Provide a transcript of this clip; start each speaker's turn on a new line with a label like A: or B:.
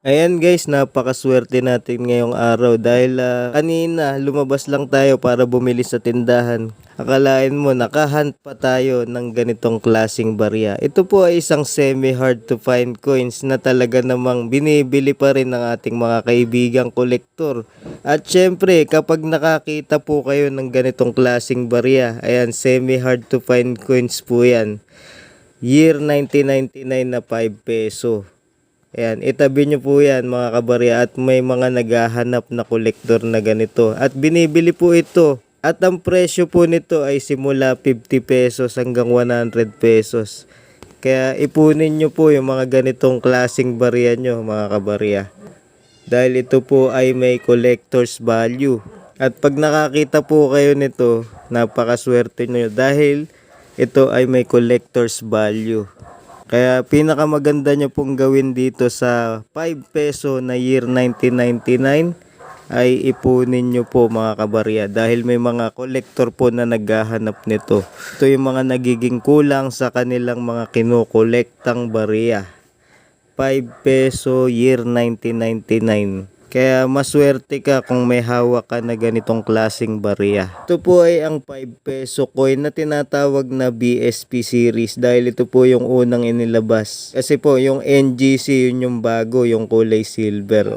A: Ayan guys, napakaswerte natin ngayong araw dahil ah, kanina lumabas lang tayo para bumili sa tindahan. Akalain mo nakahunt pa tayo ng ganitong klasing barya. Ito po ay isang semi hard to find coins na talaga namang binibili pa rin ng ating mga kaibigang kolektor. At syempre kapag nakakita po kayo ng ganitong klasing barya, ayan semi hard to find coins po yan. Year 1999 na 5 peso. Ayan, itabi nyo po yan mga kabarya at may mga naghahanap na kolektor na ganito. At binibili po ito. At ang presyo po nito ay simula 50 pesos hanggang 100 pesos. Kaya ipunin nyo po yung mga ganitong klasing barya nyo mga kabarya. Dahil ito po ay may collector's value. At pag nakakita po kayo nito, napakaswerte nyo dahil ito ay may collector's value. Kaya pinakamaganda nyo pong gawin dito sa 5 peso na year 1999 ay ipunin nyo po mga kabarya dahil may mga kolektor po na naghahanap nito. Ito yung mga nagiging kulang sa kanilang mga kinukolektang barya. 5 peso year 1999. Kaya maswerte ka kung may hawak ka na ganitong klasing barya. Ito po ay ang 5 peso coin na tinatawag na BSP series dahil ito po yung unang inilabas. Kasi po yung NGC yun yung bago, yung kulay silver.